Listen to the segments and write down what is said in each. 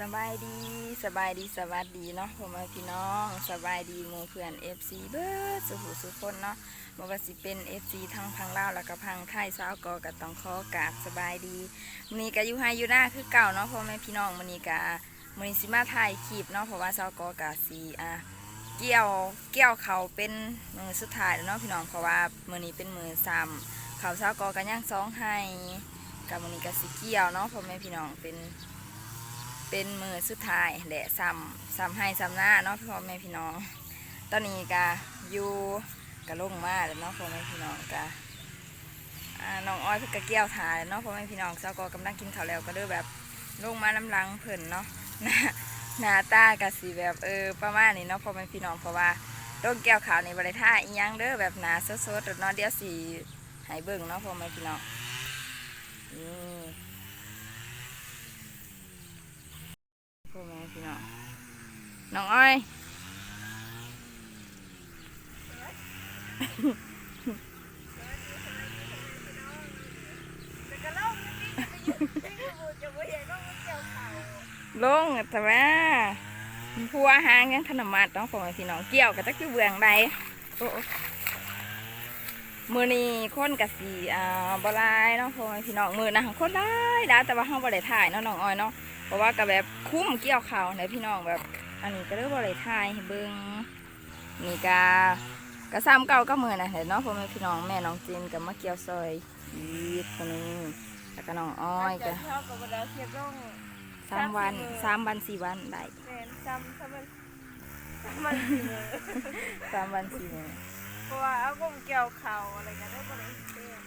สบายดีสบายดีสวัสดีเนาะพ่อแม่พี่น้องสบายดีหมู่เพื่อน FC เบิดสุขุสุขคนเนาะบ่ว่าสิเป็น FC ทั้งพังเลาแล้วก็พังไทยสาวกอก็ต้องขอกาบสบายดีมื้อนี้ก็อยู่ไฮอยู่หน้าคือเก่าเนาะพ่อแม่พี่น้องมื้อนี้ก็มื้อนี้สิมาถ่ายคลิปเนาะเพราะว่าสาวกอก็สิอะเกี่ยวเกี่ยวเขาเป็นมือสุดท้ายแล้วเนาะพี่น้องเพราะว่ามื้อนี้เป็นมือซ้ำเขาสาวกอกันย่างสองให้กับมื้อนี้ก็สิเกี่ยวเนาะพ่อแม่พี่น้องเป็น เป็นมือสุดท้ายแหละซ้ำซ้ำให้ซ้ำหน้าเนาะพ่อแม่พี่น้อง ตอนนี้กะอยู่กะลงมาแล้วเนาะพ่อแม่พี่น้องกะน้องอ้อยเพิ่งกะเกี่ยวถ่ายเนาะพ่อแม่พี่น้องเจ้าก็กำลังกินข้าวแล้วก็เด้อแบบลงมาน้ำลังเพิ่นเนาะหน้าหน้าตากะสีแบบเออประมาณนี้เนาะพ่อแม่พี่น้องเพราะว่าลงเกี่ยวขาวในบริท่าอียังเด้อแบบหนาสดๆเนาะเดี๋ยวสีให้เบิ่งเนาะพ่อแม่พี่น้องนี่ พี่น้องน้องอ้อยลงแต่ว่าผัวหางยังธนมัดเนาะพ่อแม่พี่น้องเกี่ยวกับตะคือเบืองใดโอ้มือนี้คนกะสีอ่าบลายนาะพ่อแม่พี่น้องมือนะค้นได้ได้แต่ว่าห้องบริถ่ายเนาะน้องอ้อยเนาะ เพราะว่าก็แบบคุ้มเกี่ยวเขาวในพี่น้องแบบ อันนี้ก็เรียกว่าอะไรทายให้เบิ้งนี่กากระซ้ำเก่าก็มือนะเห็นเนาะพ่อแม่พี่น้องแม่น้องจีนกับมะเกี่ยวซอยอีกคนนึงแล้วก็น้องอ้อยก็เท่ากับเวลาเทียบร่องสามวันสามวันสี่วันได้แมนจำถ้ามันถ้ามันสี่มือสามวันสี่มื้อเพราะว่าเอากมเกี่ยวเข่าอะไรกันได้บ่ได้เต้น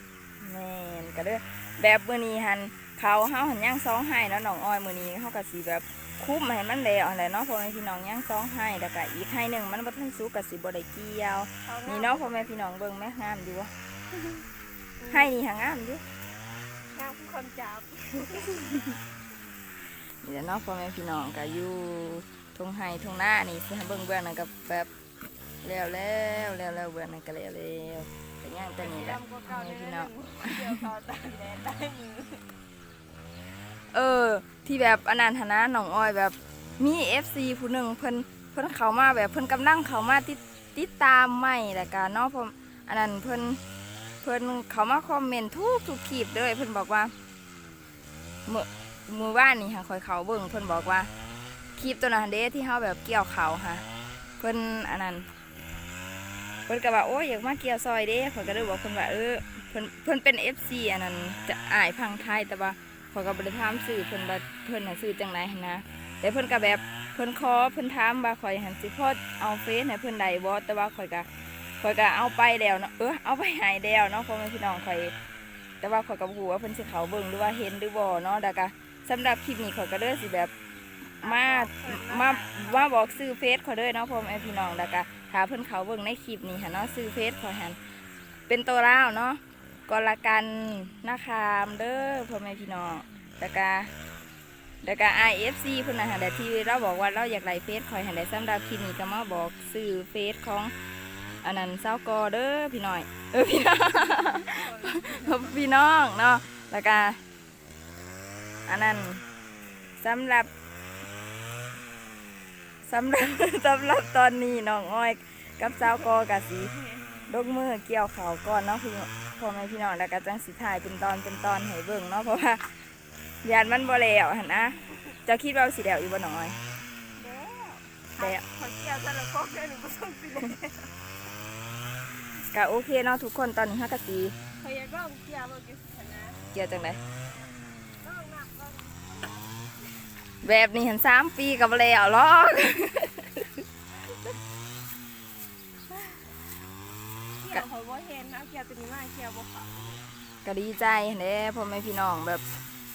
แม่นก็เด้อแบบมื้อนี้หัน เขาเฮาหันย่างซองให้แล้วน้องอ้อยมื้อนี้เฮาก็สิแบบคุ้มให้มันแล้วอะไรเนาะพ่อแม่พี่น้องย่างซองให้แล้วก็อีกให้หนึงมันบ่ทันสุกก็สิบ่ได้เกี่ยวเขานี่เนาะพ่อแม่พี่น้องเบิ่งแม่งามดีวะให้นี่หางามดิงามคนจับนี่แหละเนาะพ่อแม่พี่น้องก็อยู่ทงไห้ทงหน้านี่สิให้เบิ่งเบื้องนั่นก็แบบแล้วแล้วแล้วแล้วเบื้องนั่นก็แล้วแล้วแต่ย่างแต่นี่แหละจำก็พ่อเก่าแม่เลยพี่นะน้องเกี่ยวเข่าตายแดนได้มือ เออ ที่แบบอนันทนะน้องอ้อยแบบมี FC ผู้หนึ่งเพิ่นเพิ่นเขามาแบบเพิ่นกำลังเขามาติดติดตามใหม่แล้วก็เนาะผมอันนั้นเพิ่นเพิ่นเขามาคอมเมนต์ทุกทุกคลิปเลยเพิ่นบอกว่าเมื่อมือว่านนี่ค่ะคอยเขาเบิ่งเพิ่นบอกว่าคลิปตัวนั้นเด้ที่เฮาแบบเกี่ยวเขาค่ะเพิ่นอันนั้นเพิ่นก็ว่าโอ้ยอยากมาเกี่ยวซอยเด้เพิ่นก็เลยบอกเพิ่นว่าเออเพิ่นเพิ่นเป็น FC อันนั้นจะอายพังไทยแต่ว่า ขอยก็บ่ได้ถามสื่อเพิ่นเพิ่นน่ะสื่อจังไดหันะ แต่เพิ่นก็แบบเพิ่นขอเพิ่นถามว่าข่อยหันสิพอเอาเฟซให้เพิ่นได้บ่แต่ว่าข่อยก็ข่อยก็เอาไปแล้วเนาะเออเอาไปให้แล้วเนาะพ่อแม่พี่น้องข่อยแต่ว่าข่อยก็บ่ฮู้ว่าเพิ่นสิเขาเบิ่งหรือว่าเห็นหรือบ่เนาะแล้วก็สำหรับคลิปนี้ข่อยก็เด้อสิแบบมามามาบอกซื้อเฟซข่อยเด้อเนาะพ่อแม่พี่น้องแล้วก็ถ้าเพิ่นเขาเบิ่งในคลิปนี้หันเนาะซื้อเฟซข่อยหันเป็นตัวเล่าเนาะ กอละกันนะครับเด้อพ่อแม่พี่น้องแล้วก็แล้วก็ IFC เพิ่นน่ะหั่นแหละที่เราบอกว่าเราอยากไลฟ์เฟซคอยหันแหละสำหรับคลินี้ก็มาบอกซื้อเฟซของอันนั้นเซากอเด้อพี่น้อยเออพี่น้องพี่น้องเนาะแล้วก็อันนั้นสำหรับสำหรับสำหรับตอนนี้น้องอ้อยกับเซากอกะสิลกมือเกี่ยวเข่าก่อนเนาะพี่ พ่อแม่พี่น้องแล้วก็จังสิถ่ายเป็นตอนเป็นตอนให้เบิ่งเนาะเพราะว่ายานมันบ่แล้วหันนะเจะคิดว่าสิแล้วอยู่บ่น้อยแล้วแล้วขอเกี่ยวแต่ละข้อแค่หนึ่งก็ต้องสิเลยก็โอเคเนาะทุกคนตอนนี้ฮักกะสีขออยากร่องเกี่ยวบ่กี่ชนะเกี่ยวจังไดร่องหนักร่องแบบนี้หันสามปีกับบ่แล้วหรอก เกี่ยวเขาบ่เห็นเอาเกี่ยวตัวนี้มาเกี่ยวบ่เขาก็ดีใจเด้พ่อแม่พี่น้องแบบ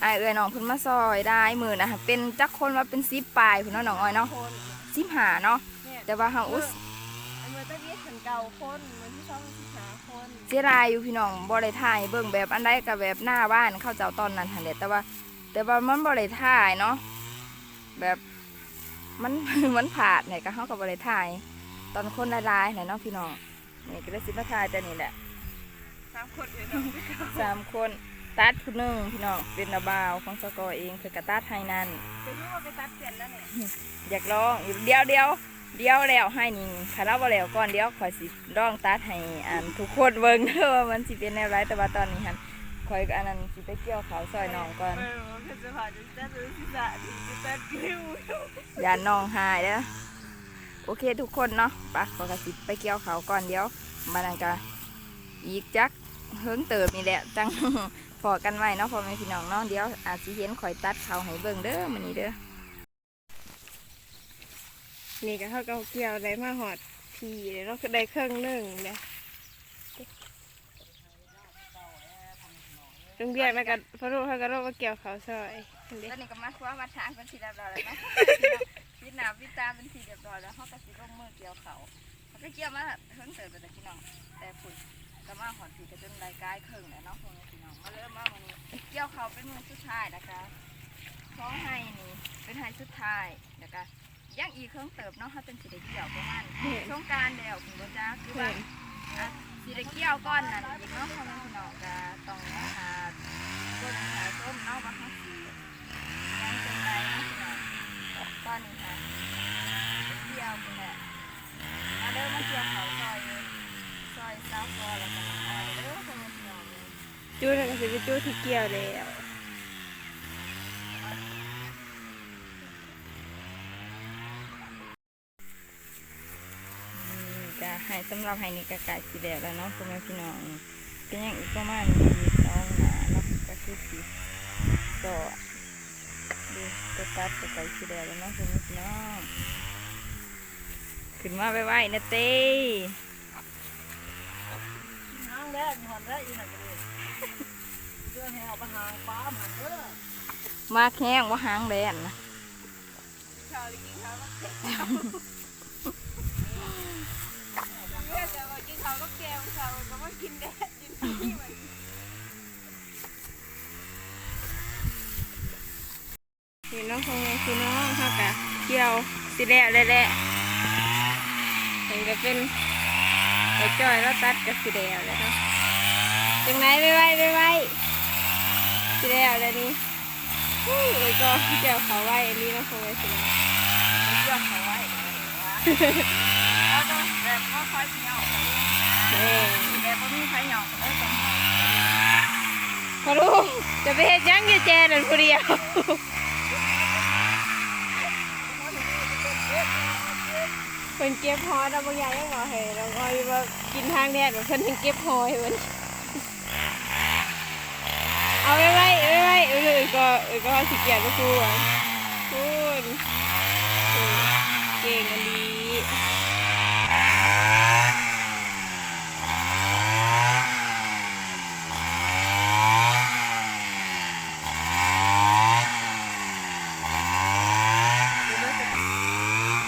อ้ายเอ้ยน้องเพิ่นมาซอยได้มือนะเป็นจักคนว่าเป็น10ปลายพุ่นเนาะน้องอ้อยเนาะคน15เนาะเนี่ยแต่ว่าเฮาอุสอันเมื่อตะกี้ขันเก่าคนเมื่อที่สองที่หาคนเสียดายอยู่พี่น้องบ่ได้ถ่ายเบิ่งแบบอันใดก็แบบหน้าบ้านเข้าเจ้าตอนนั้นหั่นแหละแต่ว่า แต่ว่ามันบ่ได้ถ่ายเนาะแบบมัน มันผาดเนี่ยก็เฮาก็บ่ได้ถ่าย ตอนคนหลายๆเนี่ยเนาะพี่น้อง นี่ก็ได้สิมาถ่ายแต่นี่แหละสามคนเลยเนาะสามคนตัดผู้หนึงพี่น้องเป็นระบาวของสกอเองเพิ่นก็ตัดให้นั่นจะรู้ว่าไปตัดเปลี่ยนแล้วเนี่ยอยากลองอยู่เดียวเดียวเดียวแล้วให้นี่ถ้าเราบ่แล้วก่อนเดียวข่อยสิลองตัดให้อันทุกคนเบิ่งเด้อว่ามันสิเป็นแนวไรแต่ว่าตอนนี้หันข่อยก็อันนั้นสิไปเกี่ยวเขาวซอยน้องก่อนเออมันจะผ่านจะตัดหรือสิจะถึงจะตัดคิวอย่าน้องหายเด้อ โอเคทุกคนเนาะไปะขอยก็สิไปเกี่ยวเขาก่อนเดียวมานันก็อีกจักเฮิงเติมนี่แหละจังพอกันไว้เนาะพอแม่พี่น้องเนาะเดี๋ยวอาจสิเห็นข่อยตัดเขาให้เบิ่งเด้อมื้อนี้เด้อนี่ก็เขาก็เกี่ยวได้มาหอดทีเลยเนาะได้เครื่องหนึ่งเนี่ยโรงเรียนแล้วก็พระรูเขาก็รู้ว่าเกี่ยวเขาซอยตอนนี้ก็มาคว้ามาทางเป็นทีเรียบร้อยแล้วนะ พิดหนาพิดตาเป็นทีเรียบร้อยแล้วเขาก็สิลงมือเกี่ยวเขาเขาก็เกี่ยวมาเพิ่งเติมไปแต่พี่น้อง แต่ฝุ่นก็มาหอนสีก็จนรายกายเครึ่งแล้วเนาะพวกนี้พี่น้องมาเริ่มมาวันนี้เกี่ยวเขาเป็นมือสุดท้ายนะคะท้องให้นี่เป็นให้สุดท้ายนะคะยังอีกเครื่องเติบเนาะถ้าเป็นสีได้เกี่ยวประมาณช่วงการเดียวคุณก็จะคือว่าสีเกี่ยวก้อนนั่นอีกเนาะพวกนี้พี่น้องก็ต้องหาต้นหาต้นเนาะมาข้างสี ก้อนนี้ค่ะเที่ยวกันแหละมาเด้อมาเที่ยวเขาซอยซอยซาวคอแล้วกันอ่าเด้อคนมาเที่ยวเลยจู้แล้วก็สิไปจู้ที่เกี่ยวแล้วจะให้สำหรับให้นี่กะไก่สีแดงแล้วเนาะพ่อแม่พี่น้องเป็นอย่างอีกประมาณนี้น้องนาเนาะก็คือสีก็ ดูตัวตัดกะไก่สีแดงแล้วเนาะพ่อแม่พี่น้องขึ้นมาไว้ๆนะเต้ห้างแรกหอนแรกอีหนักเลยเพื่อให้เอาไปหางป้ามันเด้อมาแข้งว่าหางแดนนะชาวลิกินข้าวก็เพื่อนจะมากินข้าวก็แกงชาวก็มากินแดดกินที่มัน พี่น้องคงพี่น้องเขากะเกี่ยวสิแล้วแหละเห็นก็เป็นไอ้จ้อยแล้วตัดกับสิแล้วแล้วเนาะจังไหนไปไว้ไปไว้สิแล้วแล้วนี่อุ้ยไอ้ก็เกี่ยวเขาไว้อันนี้เนาะคงไว้สิแล้วเชื่อมเขาไว้แล้วต้องแบบค่อยๆเที่ยวเอ้ยแบบบ่มีใครหยอกเออพอลูกจะไปเฮ็ดหยังอยู่แจนั่นผู้เดียว พิ่นเก็บหอยเราบางอย่างยังบอกให้เราอ้อยว่ากินทางแดดแบบเพิ่นเก็บหอยเพิ่นเอาไว้ไว้ไว้ไว้เออก็เออก็สิเกียรติก็คูอะคุณเก่งอันดี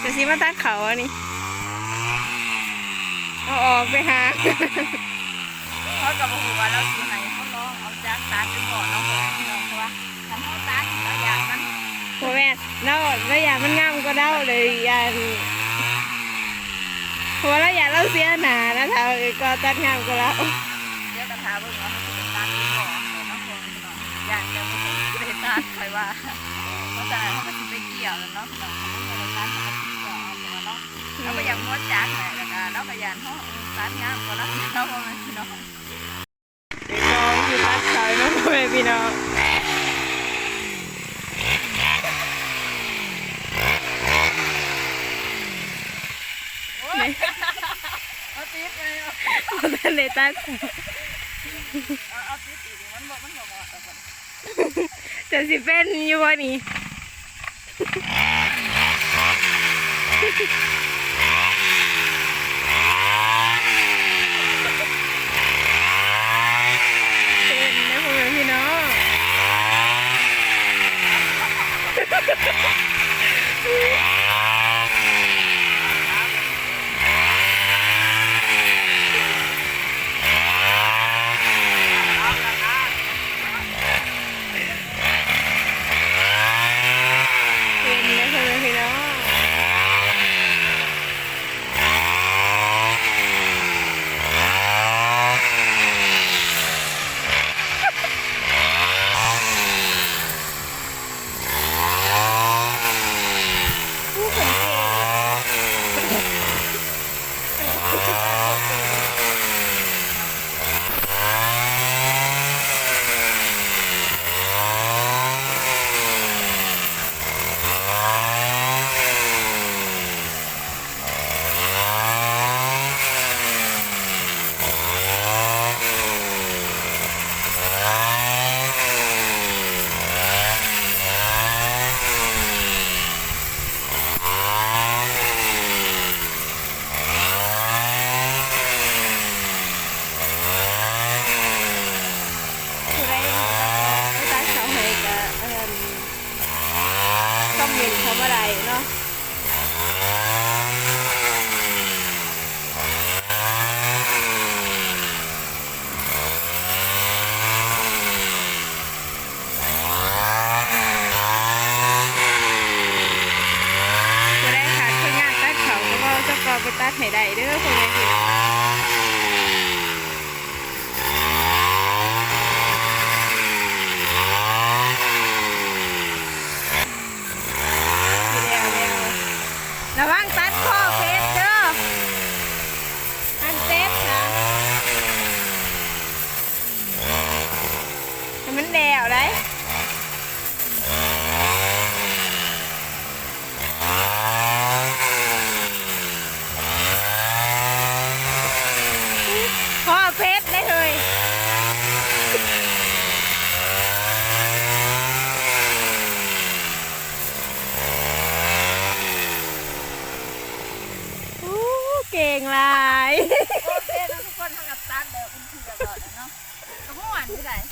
จะสิมาตัดเขาอันนี้ เอาออกไปหาเขากับหูว่าเราสิให้เขาลองเอาจากตัดเป็นบ่อน้องคนพี่น้องเพราะว่าทำเขาตัดแล้วอย่างนั้นพ่อแม่เราเราอยากมันงามก็เด้าเลยอยากเพราะว่าเราอยากเราเสียหนานะคะเออก็ตัดงามก็แล้วเดี๋ยวกระทาเบิ่งว่าเขาสิเป็นตัดเป็นบ่อน้องคนพี่น้องอย่างเดียวบ่ต้องสิได้ตัดใครว่าเพราะฉะนั้นเขาก็สิไปเกี่ยวแล้วเนาะพี่น้องเขาไม่ได้ตัดเขาก็สิเกี่ยวเอาตัวเนาะเราก็อยากงดจากแหละแล้ว ก็เราก็ยากเฮาตัดงามกว่าเราเราบ่แม่พี่น้องเด็กน้องอยู่ตัดเขาเนาะพ่อแม่พี่น้องเอาติดเลยเอาเอาแต่เลยตัดเอาติดอีกมันบ่มันบ่เหมาจะสิเป็นอยู่บ่นี่ Yeah!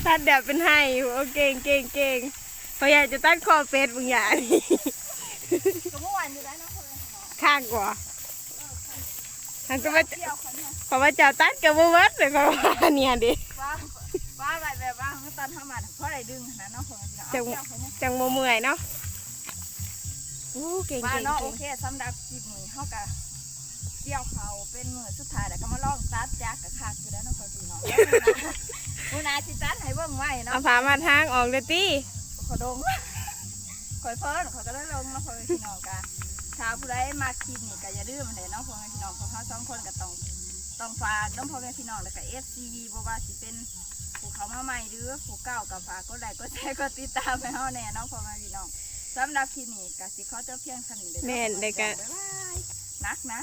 ตัดเดี๋ยวเป็นไห้โอ้เก่งเก่งเก่งเขาอยากจะตัดคอเฟสบางอย่างนี่ก็ม่วนที่ไหนเนาะคนเลยเนาะข้างกว่าทางก็ว่าเที่ยวคนเนี่ยเขาว่าจะตัดกับวัดเลยเขาว่าเนี่ยดิว่าว่าอะไรแบบว่าตอนทำมาเพราะอะไรดึงขนาดเนาะคนเลยเนาะเอาเที่ยวคนเนี่ยจังโมเมื่อยเนาะอู้เก่งว่าเก่งเนาะโอเก่งเคสำหรับคลิปนี้เฮากะ เกี่ยวเขาเป็นมือสุดท้ายแล้วก็มาลองตัดจักกับคักอยู่แล้วเนาะคนพี่น้องมื้อหนาสิตัดให้เบิ่งไว้เนาะเอาผามาทางออกเลยตี้ขอดงขอยเพิ่นขอยก็ได้ลงมาพ่อแม่พี่น้องกะถ้าผู้ใดมาคลิปนี่ก็อย่าลืมเลยเนาะพ่อแม่พี่น้องของเขาสองคนก็ต้องต้องฝากน้องพ่อแม่พี่น้องแล้วก็ FC บ่ว่าสิเป็นผู้เขามาใหม่หรือผู้เก่าก็ฝากกดไลค์กดแชร์กดติดตามให้เฮาแน่เนาะพ่อแม่พี่น้องสำหรับคลิปนี้ก็สิขอจบเพียงเท่านี้เด้อแม่นได้กะบ๊ายบายนักนะ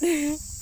嗯